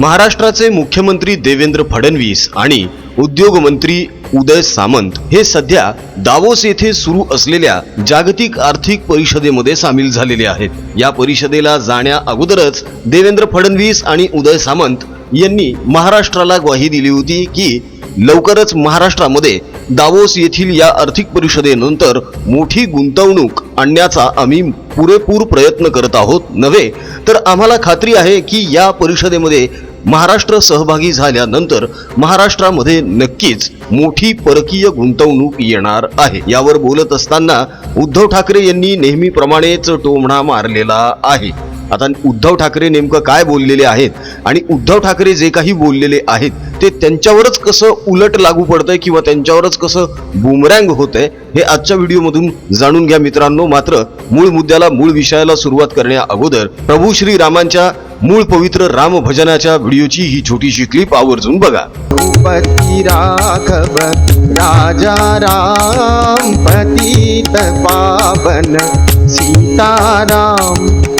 महाराष्ट्राचे मुख्यमंत्री देवेंद्र फडणवीस आणि उद्योगमंत्री उदय सामंत हे सध्या दावोस येथे सुरू असलेल्या जागतिक आर्थिक परिषदेमध्ये सामील झालेले आहेत. या परिषदेला जाण्या अगोदरच देवेंद्र फडणवीस आणि उदय सामंत यांनी महाराष्ट्राला ग्वाही दिली होती की लवकरच महाराष्ट्रामध्ये दावोस येथील या आर्थिक परिषदेनंतर मोठी गुंतवणूक आणण्याचा आम्ही पुरेपूर प्रयत्न करत आहोत. नव्हे तर आम्हाला खात्री आहे की या परिषदेमध्ये महाराष्ट्र सहभागी झाल्यानंतर महाराष्ट्रामध्ये नक्कीच मोठी परकीय गुंतवणूक येणार आहे. यावर बोलत असताना उद्धव ठाकरे यांनी नेहमीप्रमाणेच टोमणा मारलेला आहे. आता उद्धव ठाकरे नेमकं काय बोललेले आहेत आणि उद्धव ठाकरे जे काही बोललेले आहेत ते त्यांच्यावरच कसं उलट लागू पडतंय किंवा त्यांच्यावरच कसं बुमरँग होतंय हे आजच्या व्हिडिओमधून जाणून घ्या मित्रांनो. मात्र मूळ मुद्द्याला मूळ विषयाला सुरुवात करण्या अगोदर प्रभू श्री रामांच्या मूळ पवित्र राम भजनाच्या व्हिडिओची ही छोटीशी क्लिप आवर्जून बघा. पती राघव राजा राम पतित पावन सीताराम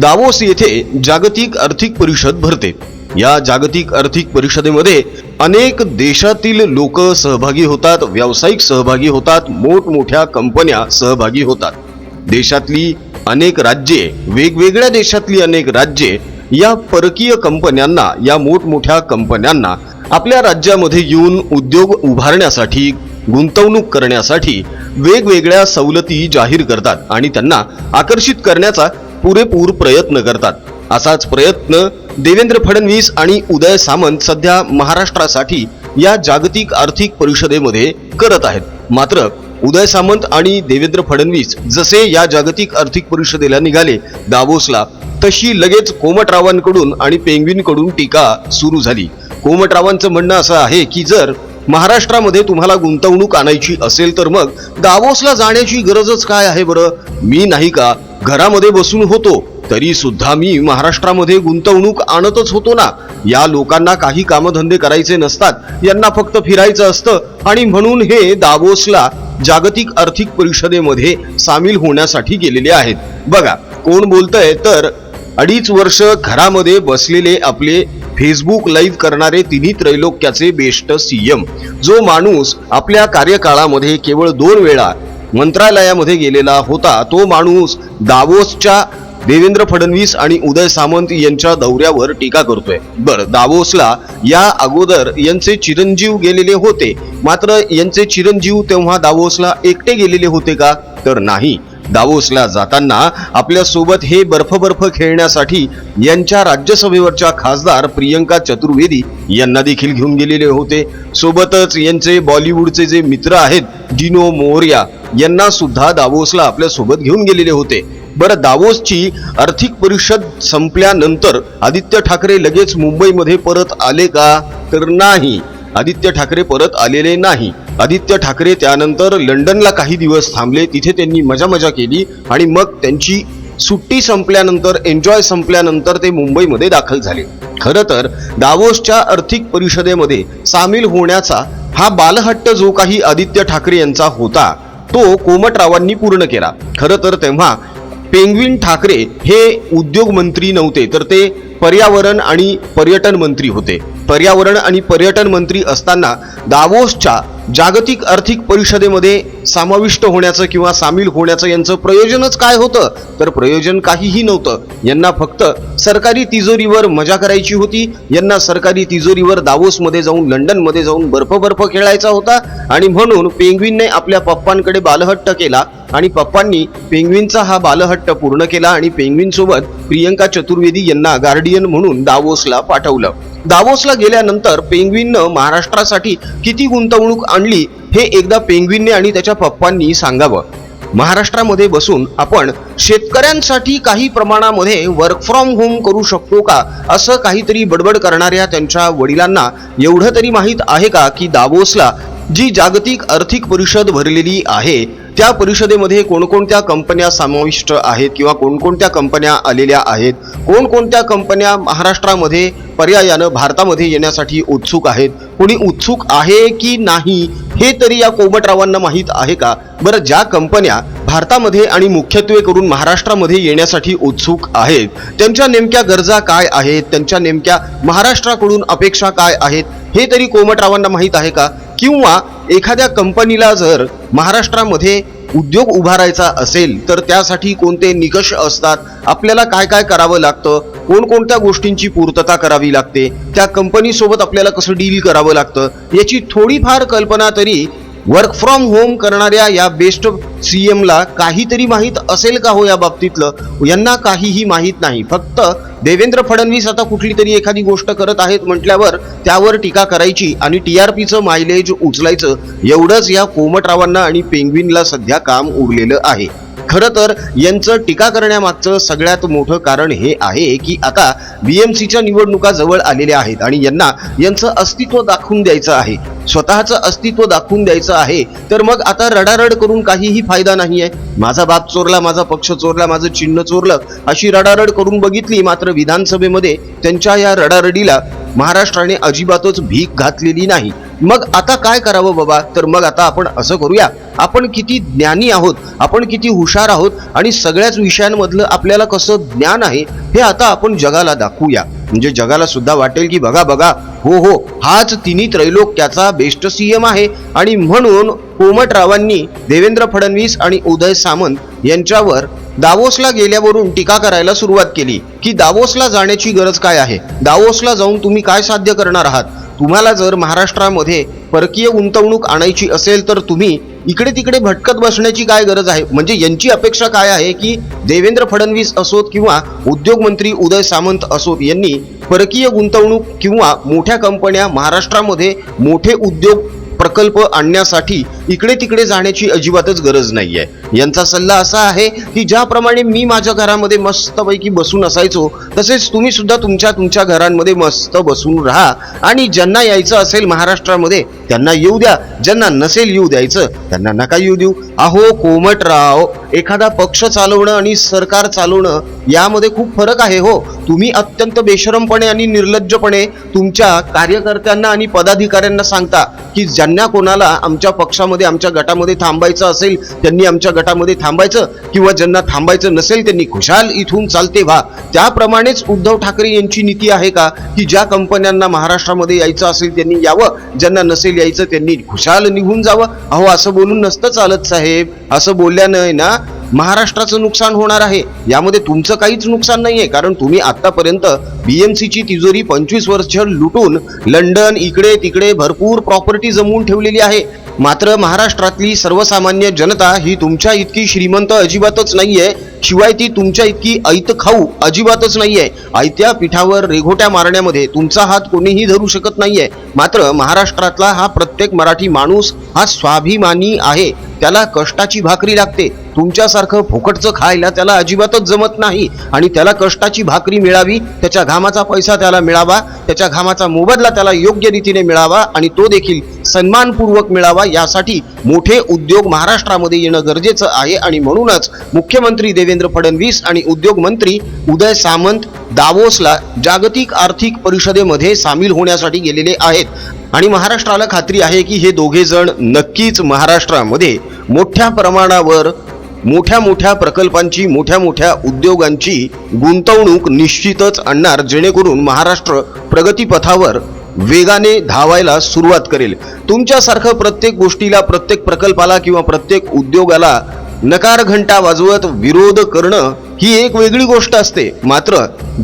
दावोस येथे जागतिक आर्थिक परिषद भरते. या जागतिक आर्थिक परिषदेमध्ये अनेक देशातील लोक सहभागी होतात व्यावसायिक सहभागी होतात मोठमोठ्या कंपन्या सहभागी होतात. देशातली अनेक राज्ये वेगवेगळ्या देशातली अनेक राज्ये या परकीय कंपन्यांना या मोठमोठ्या कंपन्यांना आपल्या राज्यामध्ये येऊन उद्योग उभारण्यासाठी गुंतवणूक करण्यासाठी वेगवेगळ्या सवलती जाहीर करतात आणि त्यांना आकर्षित करण्याचा पुरेपूर प्रयत्न करतात. असाच प्रयत्न देवेंद्र फडणवीस आणि उदय सामंत सध्या महाराष्ट्रासाठी या जागतिक आर्थिक परिषदेमध्ये करत आहेत. मात्र उदय सामंत आणि देवेंद्र फडणवीस जसे या जागतिक आर्थिक परिषदेला निघाले दावोसला तशी लगेच कोमटरावांकडून आणि पेंग्विनकडून टीका सुरू झाली. कोमटरावांचं म्हणणं असं आहे की जर महाराष्ट्रामध्ये तुम्हाला गुंतवणूक आणायची असेल तर मग दावोसला जाण्याची गरजच काय आहे बरं? मी नाही का घरामध्ये बसून होतो तरी सुद्धा मी महाराष्ट्रामध्ये गुंतवणूक आणतच होतो ना. या लोकांना काही कामधंदे करायचे नसतात यांना फक्त फिरायचं असतं आणि म्हणून हे दावोसला जागतिक आर्थिक परिषदेमध्ये सामील होण्यासाठी गेलेले आहेत. बघा कोण बोलतंय तर अडीच वर्ष घरामध्ये बसलेले आपले फेसबुक लाईव्ह करणारे तिन्ही त्रैलोक्याचे बेस्ट सीएम. जो माणूस आपल्या कार्यकाळामध्ये केवळ दोन वेळा मंत्रालयामध्ये गेलेला होता. तो माणूस दावोसच्या देवेंद्र फडणवीस आणि उदय सामंत यांच्या दौऱ्यावर टीका करतोय. बर दावोसला या अगोदर यांचे चिरंजीव गेलेले होते. मात्र यांचे चिरंजीव तेव्हा दावोसला एकटे गेलेले होते का? तर नाही. दावोसला जाताना आपल्यासोबत हे बर्फ बर्फ खेळण्यासाठी यांच्या राज्यसभेवरच्या खासदार प्रियंका चतुर्वेदी यांना देखील घेऊन गेलेले होते. सोबतच यांचे बॉलिवूडचे जे मित्र आहेत डिनो मोरिया यांना सुद्धा दावोसला आपल्यासोबत घेऊन गेलेले होते. बरं दावोसची आर्थिक परिषद संपल्यानंतर आदित्य ठाकरे लगेच मुंबईमध्ये परत आले का? तर नाही. आदित्य ठाकरे परत आलेले नाही. आदित्य ठाकरे त्यानंतर लंडनला काही दिवस थांबले. तिथे त्यांनी मजा मजा केली आणि मग त्यांची सुट्टी संपल्यानंतर एन्जॉय संपल्यानंतर ते मुंबईमध्ये दाखल झाले. खरं तर दावोसच्या आर्थिक परिषदेमध्ये सामील होण्याचा हा बालहट्ट जो काही आदित्य ठाकरे यांचा होता तो कोमटरावांनी पूर्ण केला. खरं तर तेव्हा पेंग्विन ठाकरे हे उद्योग मंत्री नव्हते तर ते पर्यावरण आणि पर्यटन मंत्री होते. पर्यावरण आणि पर्यटन मंत्री असताना दावोसच्या जागतिक आर्थिक परिषदेमध्ये समाविष्ट होण्याचं किंवा सामील होण्याचं यांचं प्रयोजनच काय होतं? तर प्रयोजन काहीही नव्हतं. यांना फक्त सरकारी तिजोरीवर मजा करायची होती. यांना सरकारी तिजोरीवर दावोसमध्ये जाऊन लंडनमध्ये जाऊन बर्फ बर्फ खेळायचा होता. आणि म्हणून पेंग्विनने आपल्या पप्पांकडे बालहट्ट केला आणि पप्पांनी पेंग्विनचा हा बालहट्ट पूर्ण केला आणि पेंग्विनसोबत प्रियंका चतुर्वेदी यांना गार्डियन म्हणून दावोसला पाठवलं. दावोसला गेल्यानंतर पेंग्विननं महाराष्ट्रासाठी किती गुंतवणूक आणली हे एकदा पेंग्विनने आणि त्याच्या पप्पांनी सांगावं. महाराष्ट्रामध्ये बसून आपण शेतकऱ्यांसाठी काही प्रमाणामध्ये वर्क फ्रॉम होम करू शकतो का? असं काहीतरी बडबड करणाऱ्या त्यांच्या वडिलांना एवढं तरी माहीत आहे का की दावोसला जी जागतिक आर्थिक परिषद भरलेली आहे त्या परिषदेमध्ये कोणकोणत्या कंपन्या समाविष्ट आहेत किंवा कोणकोणत्या कंपन्या आलेल्या आहेत कोणकोणत्या कंपन्या महाराष्ट्रामध्ये पर्यायानं भारतामध्ये येण्यासाठी उत्सुक आहेत कोणी उत्सुक आहे की नाही हे तरी या कोमटरावांना माहीत आहे का? बरं ज्या कंपन्या भारतामध्ये आणि मुख्यत्वे करून महाराष्ट्रामध्ये येण्यासाठी उत्सुक आहेत त्यांच्या नेमक्या गरजा काय आहेत त्यांच्या नेमक्या महाराष्ट्राकडून अपेक्षा काय आहेत हे तरी कोमटरावांना माहीत आहे का? किंवा एखाद्या कंपनीला जर महाराष्ट्रामध्ये उद्योग उभारायचा असेल तर त्यासाठी कोणते निकष असतात? आपल्याला काय काय करावं लागतं? कोणकोणत्या गोष्टींची पूर्तता करावी लागते? त्या कंपनीसोबत आपल्याला कसं डील करावं लागतं? याची थोडीफार कल्पना तरी वर्क फ्रॉम होम करणाऱ्या या बेस्ट सी एमला काहीतरी माहीत असेल का हो या बाबतीतलं? यांना काहीही माहीत नाही. फक्त देवेंद्र फडणवीस आता कुठली तरी एखादी गोष्ट करत आहेत म्हटल्यावर त्यावर टीका करायची आणि टी आर पीचं मायलेज उचलायचं. एवढंच या कोमटरावांना आणि पेंग्विनला सध्या काम उरलेलं आहे. खरं तर यांचं टीका करण्यामागचं सगळ्यात मोठं कारण हे आहे की आता बीएमसीच्या निवडणुका जवळ आलेल्या आहेत आणि यांना यांचं अस्तित्व दाखवून द्यायचं आहे. स्वतःचं अस्तित्व दाखवून द्यायचं आहे. तर मग आता रडारड करून काहीही फायदा नाही आहे. माझा बाप चोरला माझा पक्ष चोरला माझं चिन्ह चोरलं अशी रडारड करून बघितली मात्र विधानसभेमध्ये त्यांच्या या रडारडीला महाराष्ट्राने अजिबातच भीक घातलेली नाही. मग आता काय करावं बाबा? तर मग आता आपण असं करूया. आपण किती ज्ञानी आहोत आपण किती हुशार आहोत आणि सगळ्याच विषयांमधलं आपल्याला कसं ज्ञान आहे हे आता आपण जगाला दाखवूया. म्हणजे जगाला सुद्धा वाटेल की बघा बघा हो हो हाच तिन्ही त्रैलोक्याचा बेस्ट सीएम आहे. आणि म्हणून कोमटरावांनी देवेंद्र फडणवीस आणि उदय सामंत यांच्यावर दावोसला गेल्यावरून टीका करायला सुरुवात केली. की दावोसला जाण्याची गरज काय आहे? दावोसला जाऊन तुम्ही काय साध्य करणार आहात? तुम्हाला जर महाराष्ट्रामध्ये परकीय गुंतवणूक आणायची असेल तर तुम्ही इकडे तिकडे भटकत बसण्याची काय गरज आहे? म्हणजे यांची अपेक्षा काय आहे की देवेंद्र फडणवीस असोत किंवा उद्योगमंत्री उदय सामंत असोत यांनी परकीय गुंतवणूक किंवा मोठ्या कंपन्या महाराष्ट्रामध्ये मोठे उद्योग प्रकल्प आणण्यासाठी इकडे तिकडे जाण्याची अजिबातच गरज नाहीये. यांचा सल्ला असा आहे की ज्याप्रमाणे मी माझ्या घरामध्ये मस्तपैकी बसून असायचो तसेच तुम्ही सुद्धा तुमच्या तुमच्या घरांमध्ये मस्त बसून राहा. आणि ज्यांना यायचं असेल महाराष्ट्रामध्ये त्यांना येऊ द्या. ज्यांना नसेल येऊ द्यायचं त्यांना नका येऊ देऊ. अहो कोमटराव एखादा पक्ष चालवणं आणि सरकार चालवणं यामध्ये खूप फरक आहे हो. तुम्ही अत्यंत बेशरमपणे आणि निर्लज्जपणे तुमच्या कार्यकर्त्यांना आणि पदाधिकाऱ्यांना सांगता की ज्यांना कोणाला आमच्या पक्षामध्ये आमच्या गटामध्ये थांबायचं असेल त्यांनी आमच्या गटामध्ये थांबायचं किंवा ज्यांना थांबायचं नसेल त्यांनी खुशाल इथून चालते व्हा. त्याप्रमाणेच उद्धव ठाकरे यांची नीती आहे का? की ज्या कंपन्यांना महाराष्ट्रामध्ये यायचं असेल त्यांनी यावं. ज्यांना नसेल यायचं त्यांनी खुशाल निघून जावं. अहो असं बोलून नसतं चालत साहेब. असं बोलल्यानं आहे ना महाराष्ट्राचं नुकसान होणार आहे. यामध्ये तुमचं काहीच नुकसान नाहीये. कारण तुम्ही आतापर्यंत बीएमसीची तिजोरी पंचवीस वर्ष लुटून लंडन इकडे तिकडे भरपूर प्रॉपर्टी जमवून ठेवलेली आहे. मात्र महाराष्ट्रातली सर्वसामान्य जनता ही तुमच्या इतकी श्रीमंत अजिबातच नाहीये. शिवाय ती तुमच्या इतकी ऐत खाऊ अजिबातच नाहीये. आयत्या पिठावर रेघोट्या मारण्यामध्ये तुमचा हात कोणीही धरू शकत नाहीये. मात्र महाराष्ट्रातला हा प्रत्येक मराठी माणूस हा स्वाभिमानी आहे. त्याला कष्टाची भाकरी लागते. तुमच्यासारखं फुकटचं खायला त्याला अजिबातच जमत नाही. आणि त्याला कष्टाची भाकरी मिळावी त्याच्या घामाचा पैसा त्याला मिळावा त्याच्या घामाचा मोबदला त्याला योग्य रीतीने मिळावा आणि तो देखील सन्मानपूर्वक मिळावा यासाठी मोठे उद्योग महाराष्ट्रामध्ये येणं गरजेचं आहे. आणि म्हणूनच मुख्यमंत्री देवेंद्र फडणवीस आणि उद्योग मंत्री उदय सामंत दावोसला जागतिक आर्थिक परिषदेमध्ये सामील होण्यासाठी गेलेले आहेत. आणि महाराष्ट्राला खात्री आहे की हे दोघे जण नक्कीच महाराष्ट्रामध्ये मोठ्या प्रमाणावर मोठ्या मोठ्या प्रकल्पांची मोठ्या मोठ्या उद्योगांची गुंतवणूक निश्चितच आणणार जेणेकरून महाराष्ट्र प्रगतीपथावर वेगाने धावायला सुरुवात करेल. तुमच्यासारखं प्रत्येक गोष्टीला प्रत्येक प्रकल्पाला किंवा प्रत्येक उद्योगाला नकार घंटा वाजवत विरोध करणं ही एक वेगळी गोष्ट असते. मात्र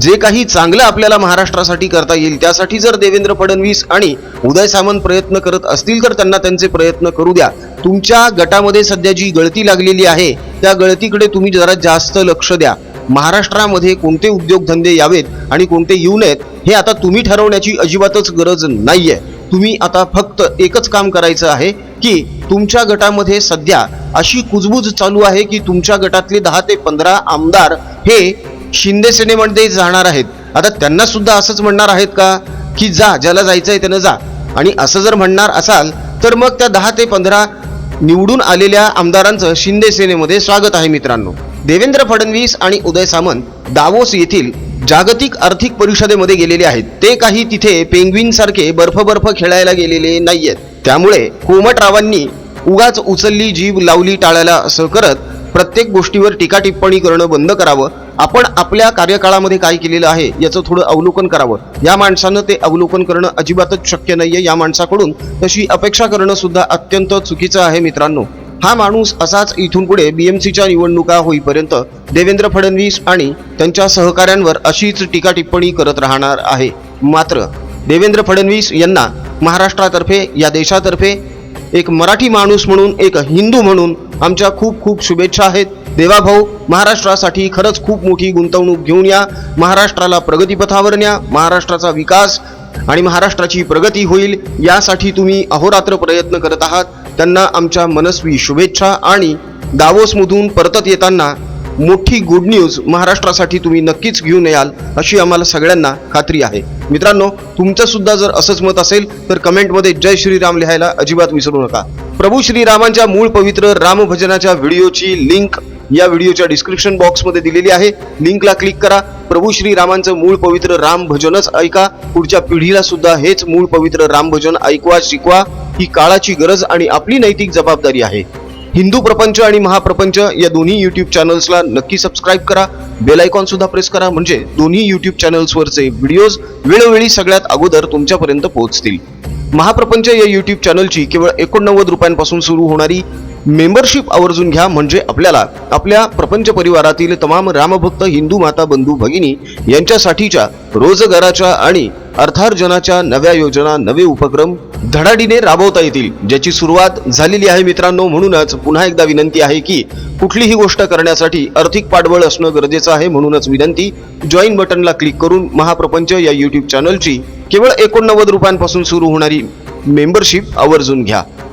जे काही चांगलं आपल्याला महाराष्ट्रासाठी करता येईल त्यासाठी जर देवेंद्र फडणवीस आणि उदय सामंत प्रयत्न करत असतील तर त्यांना त्यांचे प्रयत्न करू द्या. तुमच्या गटामध्ये सध्या जी गळती लागलेली आहे त्या गळतीकडे तुम्ही जरा जास्त लक्ष द्या. महाराष्ट्रामध्ये कोणते उद्योगधंदे यावेत आणि कोणते येऊ नयेत हे आता तुम्ही ठरवण्याची अजिबातच गरज नाहीये. तुम्ही आता फक्त एकच काम करायचं आहे की तुमच्या गटामध्ये सध्या अशी कुजबूज चालू आहे की तुमच्या गटातले दहा ते पंधरा आमदार हे शिंदे सेनेमध्ये जाणार आहेत. आता त्यांना सुद्धा असंच म्हणणार आहेत का? की जा ज्याला जायचं आहे त्यानं जा. आणि असं जर म्हणणार असाल तर मग त्या दहा ते पंधरा निवडून आलेल्या आमदारांचं शिंदे सेनेमध्ये स्वागत आहे मित्रांनो. देवेंद्र फडणवीस आणि उदय सामंत दावोस येथील जागतिक आर्थिक परिषदेमध्ये गेलेले आहेत. ते काही तिथे पेंग्विन सारखे बर्फ बर्फ खेळायला गेलेले नाहीयेत. त्यामुळे कोमटरावांनी उगाच उचलली जीभ लावली टाळायला असं करत प्रत्येक गोष्टीवर टीका टिप्पणी करणं बंद करावं. आपण आपल्या कार्यकाळामध्ये काय केलेलं आहे याचं थोडं अवलोकन करावं. या माणसानं ते अवलोकन करणं अजिबातच शक्य नाहीये या माणसाकडून. तशी अपेक्षा करणं सुद्धा अत्यंत चुकीचं आहे मित्रांनो. हा माणूस असाच इथून पुढे बीएमसीच्या निवडणुका होईपर्यंत देवेंद्र फडणवीस आणि त्यांच्या सहकाऱ्यांवर अशीच टीका टिप्पणी करत राहणार आहे. मात्र देवेंद्र फडणवीस यांना महाराष्ट्रातर्फे या देशातर्फे एक मराठी माणूस म्हणून एक हिंदू म्हणून आमच्या खूप खूप शुभेच्छा आहेत. देवाभाऊ महाराष्ट्रासाठी खरंच खूप मोठी गुंतवणूक घेऊन या. महाराष्ट्राला प्रगतीपथावर न्या. महाराष्ट्राचा विकास आणि महाराष्ट्राची प्रगती होईल यासाठी तुम्ही अहोरात्र प्रयत्न करत आहात. त्यांना आमच्या मनस्वी शुभेच्छा आणि दावोसमधून परतत येताना मोठी गुड न्यूज महाराष्ट्रासाठी तुम्ही नक्कीच घेऊन याल अशी आम्हाला सगळ्यांना खात्री आहे. मित्रांनो तुमचं सुद्धा जर असंच मत असेल तर कमेंटमध्ये जय श्रीराम लिहायला अजिबात विसरू नका. प्रभू श्रीरामांच्या मूळ पवित्र रामभजनाच्या व्हिडिओची लिंक या व्हिडिओच्या डिस्क्रिप्शन बॉक्समध्ये दिलेली आहे. लिंकला क्लिक करा. प्रभू श्रीरामांचं मूळ पवित्र राम भजनच ऐका. पुढच्या पिढीला सुद्धा हेच मूळ पवित्र राम भजन ऐकवा शिकवा. ही काळाची गरज आणि आपली नैतिक जबाबदारी आहे. हिंदू प्रपंच आणि महाप्रपंच या दोन्ही यूट्यूब चॅनल्सला नक्की सबस्क्राईब करा. बेल आयकॉन सुद्धा प्रेस करा. म्हणजे दोन्ही यूट्यूब चॅनल्सवरचे व्हिडिओज वेळोवेळी सगळ्यात अगोदर तुमच्यापर्यंत पोहोचतील. महाप्रपंच या यूट्यूब चॅनलची केवळ एकोणनव्वद रुपयांपासून सुरू होणारी मेंबरशिप आवर्जून घ्या म्हणजे आपल्याला आपल्या प्रपंच परिवारातील तमाम रामभक्त हिंदू माता बंधू भगिनी यांच्यासाठीच्या रोजगाराच्या आणि अर्थार्जनाच्या नव्या योजना नवे उपक्रम धडाडीने राबवता येतील ज्याची सुरुवात झालेली आहे मित्रांनो. म्हणूनच पुन्हा एकदा विनंती आहे की कुठलीही गोष्ट करण्यासाठी आर्थिक पाठबळ असणं गरजेचं आहे. म्हणूनच विनंती जॉईन बटनला क्लिक करून महाप्रपंच या युट्यूब चॅनलची केवळ एकोणनव्वद रुपयांपासून सुरू होणारी मेंबरशिप आवर्जून घ्या.